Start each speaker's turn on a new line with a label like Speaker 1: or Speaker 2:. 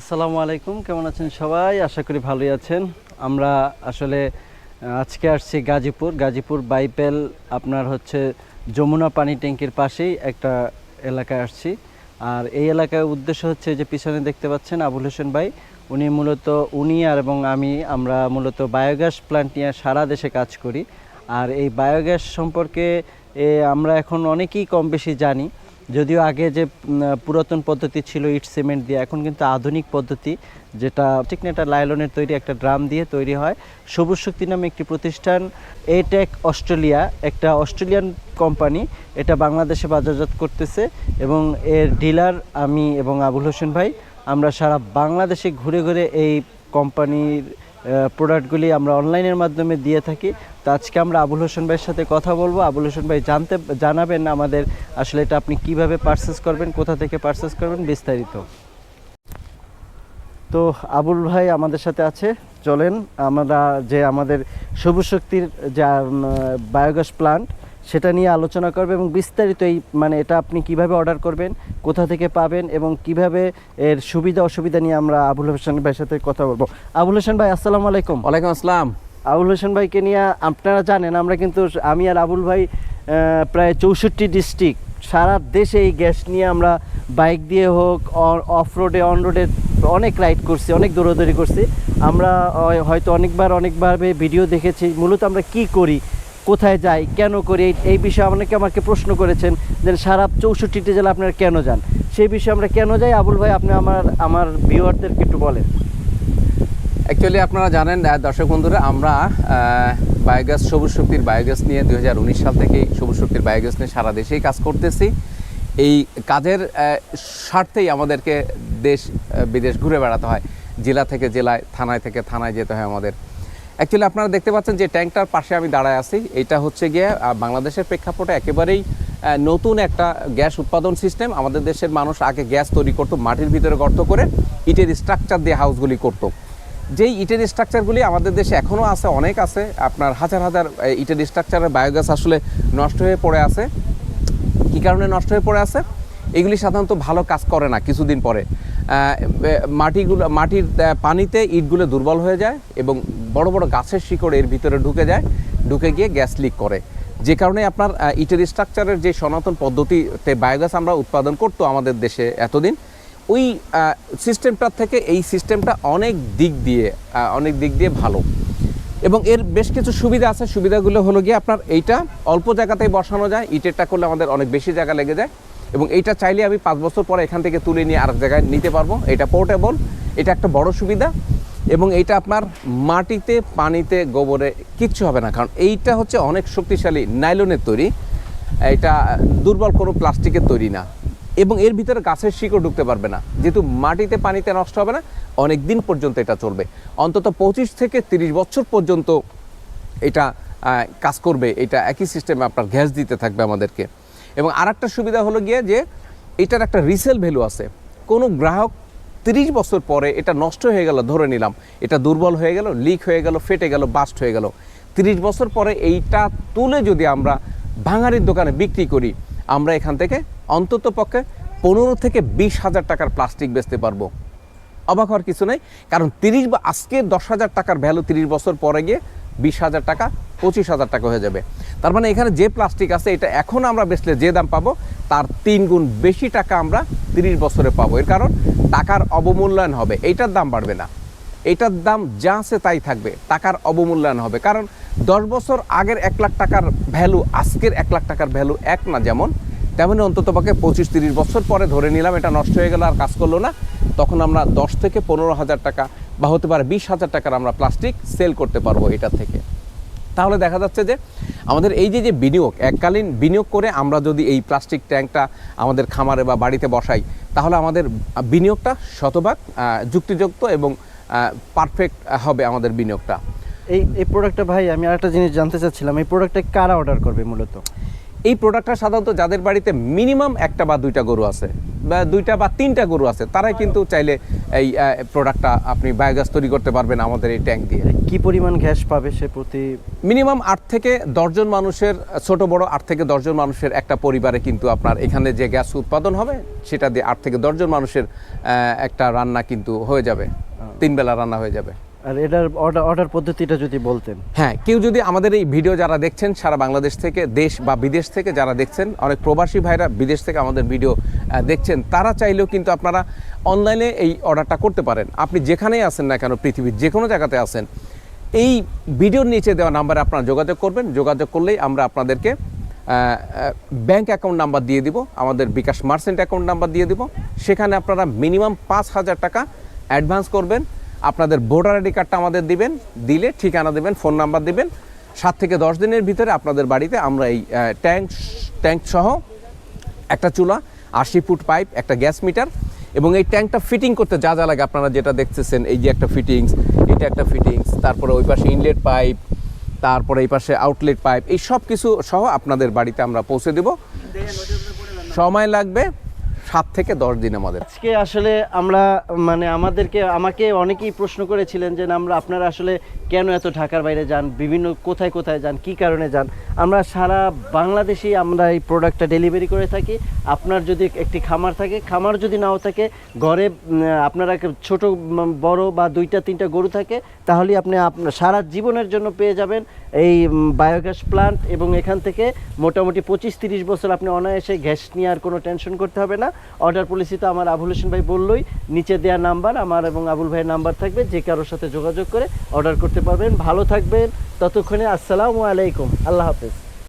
Speaker 1: আসসালামু আলাইকুম, কেমন আছেন সবাই? আশা করি ভালোই আছেন। আমরা আসলে আজকে আসছি গাজীপুর। গাজীপুর বাইপেল, আপনার হচ্ছে যমুনা পানি ট্যাঙ্কির পাশেই একটা এলাকায় আসছি। আর এই এলাকার উদ্দেশ্য হচ্ছে যে পিছনে দেখতে পাচ্ছেন আবুল হোসেন ভাই। উনি মূলত, উনি আর এবং আমি, আমরা মূলত বায়োগ্যাস প্ল্যান্ট নিয়ে সারা দেশে কাজ করি। আর এই বায়োগ্যাস সম্পর্কে আমরা এখন অনেকেই কম বেশি জানি। যদিও আগে যে পুরাতন পদ্ধতি ছিল ইট সিমেন্ট দিয়ে, এখন কিন্তু আধুনিক পদ্ধতি, যেটা এটা লাইলনের তৈরি একটা ড্রাম দিয়ে তৈরি হয়। সবুজ শক্তি নামে একটি প্রতিষ্ঠান এটেক অস্ট্রেলিয়া, একটা অস্ট্রেলিয়ান কোম্পানি, এটা বাংলাদেশে বাজারজাত করতেছে এবং এর ডিলার আমি এবং আবুল হোসেন ভাই, আমরা সারা বাংলাদেশে ঘুরে ঘুরে এই কোম্পানির প্রোডাক্টগুলি আমরা অনলাইনের মাধ্যমে দিয়ে থাকি। তো আজকে আমরা আবুল হোসেন ভাইয়ের সাথে কথা বলব। আবুল হোসেন ভাই জানতে, জানাবেন আমাদের আসলে এটা আপনি কীভাবে পারচেস করবেন, কোথা থেকে পারচেস করবেন বিস্তারিত। তো আবুল ভাই আমাদের সাথে আছে, চলেন আমরা যে আমাদের সবুজ শক্তির যা বায়োগ্যাস প্লান্ট সেটা নিয়ে আলোচনা করবে এবং বিস্তারিত এই মানে এটা আপনি কীভাবে অর্ডার করবেন কোথা থেকে পাবেন এবং কীভাবে এর সুবিধা অসুবিধা নিয়ে আমরা আবুল হোসেন ভাইয়ের সাথে কথা বলব। আবুল হোসেন ভাই আসসালামু আলাইকুম।
Speaker 2: ওয়ালাইকুম আসসালাম।
Speaker 1: আবুল হোসেন ভাইকে নিয়ে আপনারা জানেন আমরা কিন্তু আমি আর আবুল ভাই প্রায় চৌষট্টি ডিস্ট্রিক্ট সারা দেশে এই গ্যাস নিয়ে আমরা বাইক দিয়ে হোক অফ রোডে অন রোডে অনেক রাইড করছি অনেক দৌড়াদৌড়ি করছি। আমরা হয়তো অনেকবার অনেকভাবে ভিডিও দেখেছি। মূলত আমরা কি করি? কোথায় যাই, কেন করি, এই- বিষয়ে অনেকে আমাকে প্রশ্ন করেছেন যে সারা চৌষট্টিটি জেলা আপনারা কেন যান? সেই বিষয়ে আমরা কেন যাই? আবুল ভাই, আপনি আমার আমার ভিউয়ারদেরকে একটু বলেন।
Speaker 2: অ্যাকচুয়ালি আপনারা জানেন দর্শক বন্ধুরা, আমরা বায়োগ্যাস সবুজ শক্তির বায়োগ্যাস নিয়ে দুই হাজার উনিশ সাল থেকে সবুজ শক্তির বায়োগ্যাস নিয়ে সারা দেশেই কাজ করতেছি। এই কাজের স্বার্থেই আমাদেরকে দেশ বিদেশ ঘুরে বেড়াতে হয়। জেলা থেকে জেলায়, থানায় থেকে থানায় যেতে হয় আমাদের। অ্যাকচুয়ালি আপনারা দেখতে পাচ্ছেন যে ট্যাঙ্কটার পাশে আমি দাঁড়ায় আছি। এটা হচ্ছে গিয়ে বাংলাদেশের প্রেক্ষাপটে একেবারেই নতুন একটা গ্যাস উৎপাদন সিস্টেম। আমাদের দেশের মানুষ আগে গ্যাস তৈরি করতো, মাটির ভিতরে গর্ত করে ইটের স্ট্রাকচার দিয়ে হাউসগুলি করতো। যেই ইটের স্ট্রাকচারগুলি আমাদের দেশে এখনও আছে, অনেক আছে। আপনার হাজার হাজার ইটের স্ট্রাকচারের বায়োগ্যাস আসলে নষ্ট হয়ে পড়ে আছে। কি কারণে নষ্ট হয়ে পড়ে আছে? এগুলি সাধারণত ভালো কাজ করে না কিছুদিন পরে। মাটিগুলো, মাটির পানিতে ইটগুলো দুর্বল হয়ে যায় এবং বড় বড় গাছের শিকড় এর ভিতরে ঢুকে যায়, ঢুকে গিয়ে গ্যাস লিক করে। যে কারণে আপনার ইটের স্ট্রাকচারের যে সনাতন পদ্ধতিতে বায়োগ্যাস আমরা উৎপাদন করতো আমাদের দেশে এতদিন, ওই সিস্টেমটার থেকে এই সিস্টেমটা অনেক দিক দিয়ে অনেক দিক দিয়ে ভালো। এবং এর বেশ কিছু সুবিধা আছে। সুবিধাগুলো হলো গিয়ে আপনার এইটা অল্প জায়গাতেই বসানো যায়, ইটেরটা করলে আমাদের অনেক বেশি জায়গা লেগে যায়। এবং এইটা চাইলে আমি পাঁচ বছর পরে এখান থেকে তুলে নিয়ে আরেক জায়গায় নিতে পারব। এটা পোর্টেবল এটা একটা বড় সুবিধা। এবং এইটা আপনার মাটিতে, পানিতে, গোবরে কিচ্ছু হবে না। কারণ এইটা হচ্ছে অনেক শক্তিশালী নাইলনের তৈরি। এটা দুর্বল কোনো প্লাস্টিকের তৈরি না। এবং এর ভিতরে গাছের শিকড় ঢুকতে পারবে না। যেহেতু মাটিতে পানিতে নষ্ট হবে না, অনেক দিন পর্যন্ত এটা চলবে। অন্তত পঁচিশ থেকে তিরিশ বছর পর্যন্ত এটা কাজ করবে। এটা একই সিস্টেমে আপনার গ্যাস দিতে থাকবে আমাদেরকে। এবং আর একটা সুবিধা হলো গিয়ে যে এটার একটা রিসেল ভ্যালু আছে। কোনো গ্রাহক তিরিশ বছর পরে এটা নষ্ট হয়ে গেল, ধরে নিলাম। এটা দুর্বল হয়ে গেল লিক হয়ে গেল, ফেটে গেল বাস্ট হয়ে গেল। তিরিশ বছর পরে এইটা তুলে যদি আমরা ভাঙারির দোকানে বিক্রি করি, আমরা এখান থেকে অন্তত পক্ষে পনেরো থেকে বিশ হাজার টাকার প্লাস্টিক বেচতে পারব। অবাক হওয়ার কিছু নেই, কারণ তিরিশ বা আজকে দশ হাজার টাকার ভ্যালু তিরিশ বছর পরে গিয়ে বিশ হাজার টাকা, পঁচিশ হাজার টাকা হয়ে যাবে। তার মানে এখানে যে প্লাস্টিক আছে, এটা এখন আমরা বেচলে যে দাম পাবো, তার তিন গুণ বেশি টাকা আমরা তিরিশ বছরে পাবো। এর কারণ, টাকার অবমূল্যায়ন হবে। এইটার দাম বাড়বে না। এইটার দাম যা আছে তাই থাকবে। টাকার অবমূল্যায়ন হবে। কারণ, দশ বছর আগের এক লাখ টাকার ভ্যালু আজকের এক লাখ টাকার ভ্যালু এক না যেমন, তেমনি অন্তত পক্ষে পঁচিশ তিরিশ বছর পরে ধরে নিলাম, এটা নষ্ট হয়ে গেল আর কাজ করল না। তখন আমরা দশ থেকে পনেরো হাজার টাকা বা হতে পারে বিশ হাজার টাকার আমরা প্লাস্টিক সেল করতে পারব এটা থেকে। তাহলে দেখা যাচ্ছে যে আমাদের এই যে যে বিনিয়োগ এককালীন বিনিয়োগ করে আমরা যদি এই প্লাস্টিক ট্যাঙ্কটা আমাদের খামারে বা বাড়িতে বসাই তাহলে আমাদের বিনিয়োগটা শতভাগ যুক্তিযুক্ত এবং পারফেক্ট হবে আমাদের বিনিয়োগটা।
Speaker 1: এই এই প্রোডাক্টটা ভাই আমি আরেকটা জিনিস জানতে চাচ্ছিলাম এই প্রোডাক্টটা কারা অর্ডার করবে মূলত?
Speaker 2: এই প্রোডাক্টটা সাধারণত যাদের বাড়িতে মিনিমাম একটা বা দুইটা গরু আছে বা দুইটা বা তিনটা গরু আছে তারাই কিন্তু চাইলে এই প্রোডাক্টটা আপনি বায়োগ্যাস তৈরি করতে পারবেন আমাদের এই ট্যাঙ্ক দিয়ে।
Speaker 1: কি পরিমাণ গ্যাস পাবে সে প্রতি?
Speaker 2: মিনিমাম আট থেকে দশজন মানুষের ছোট বড় আট থেকে দশজন মানুষের একটা পরিবারে কিন্তু আপনার এখানে যে গ্যাস উৎপাদন হবে সেটা দিয়ে আট থেকে দশজন মানুষের একটা রান্না কিন্তু হয়ে যাবে। তিন বেলা রান্না হয়ে যাবে।
Speaker 1: আর এটার অর্ডার অর্ডার পদ্ধতিটা যদি বলতেন।
Speaker 2: হ্যাঁ কেউ যদি আমাদের এই ভিডিও যারা দেখছেন, সারা বাংলাদেশ থেকে, দেশ বা বিদেশ থেকে যারা দেখছেন, অনেক প্রবাসী ভাইরা বিদেশ থেকে আমাদের ভিডিও দেখছেন, তারা চাইলেও কিন্তু আপনারা অনলাইনে এই অর্ডারটা করতে পারেন। আপনি যেখানেই আসেন না কেন, পৃথিবীর যে কোনো জায়গাতে আসেন এই ভিডিওর নিচে দেওয়া নাম্বারে আপনারা যোগাযোগ করবেন। যোগাযোগ করলেই আমরা আপনাদেরকে ব্যাংক অ্যাকাউন্ট নাম্বার দিয়ে দিব, আমাদের বিকাশ মার্চেন্ট অ্যাকাউন্ট নাম্বার দিয়ে দিব। সেখানে আপনারা মিনিমাম পাঁচ হাজার টাকা অ্যাডভান্স করবেন। আপনাদের ভোটার আইডি কার্ডটা আমাদের দিবেন, দিলে ঠিকানা দেবেন, ফোন নাম্বার দিবেন। সাত থেকে দশ দিনের ভিতরে আপনাদের বাড়িতে আমরা এই ট্যাঙ্ক ট্যাঙ্ক সহ একটা চুলা, আশি ফুট পাইপ, একটা গ্যাস মিটার এবং এই ট্যাঙ্কটা ফিটিং করতে যা যা লাগে আপনারা যেটা দেখতেছেন, এই যে একটা ফিটিংস, এটা একটা ফিটিংস, তারপরে ওই পাশে ইনলেট পাইপ, তারপরে এই পাশে আউটলেট পাইপ, এই সব কিছু সহ আপনাদের বাড়িতে আমরা পৌঁছে দেব। সময় লাগবে সাত থেকে দশ দিন আমাদের
Speaker 1: আজকে আসলে আমরা মানে আমাদেরকে, আমাকে অনেকেই প্রশ্ন করেছিলেন যে আমরা, আপনারা আসলে কেন এত ঢাকার বাইরে যান? বিভিন্ন কোথায় কোথায় যান? কি কারণে যান? আমরা সারা বাংলাদেশেই আমরা এই প্রোডাক্টটা ডেলিভারি করে থাকি। আপনার যদি একটি খামার থাকে, খামার যদি নাও থাকে, ঘরে আপনারা ছোট বড় বা দুইটা, তিনটা গরু থাকে, তাহলে আপনি আপনার সারা জীবনের জন্য পেয়ে যাবেন এই বায়োগ্যাস প্লান্ট এবং এখান থেকে মোটামুটি পঁচিশ, তিরিশ বছর আপনি অনায়াসে গ্যাস নিয়ে আর কোনো টেনশন করতে হবে না। অর্ডার পলিসি তো আমার আবুল হোসেন ভাই বললোই, নিচে দেওয়া নাম্বার আমার এবং আবুল ভাইয়ের নাম্বার থাকবে, যে কারোর সাথে যোগাযোগ করে অর্ডার করতে পারবেন। ভালো থাকবেন। ততক্ষণে আসসালামু আলাইকুম। আল্লাহ হাফেজ।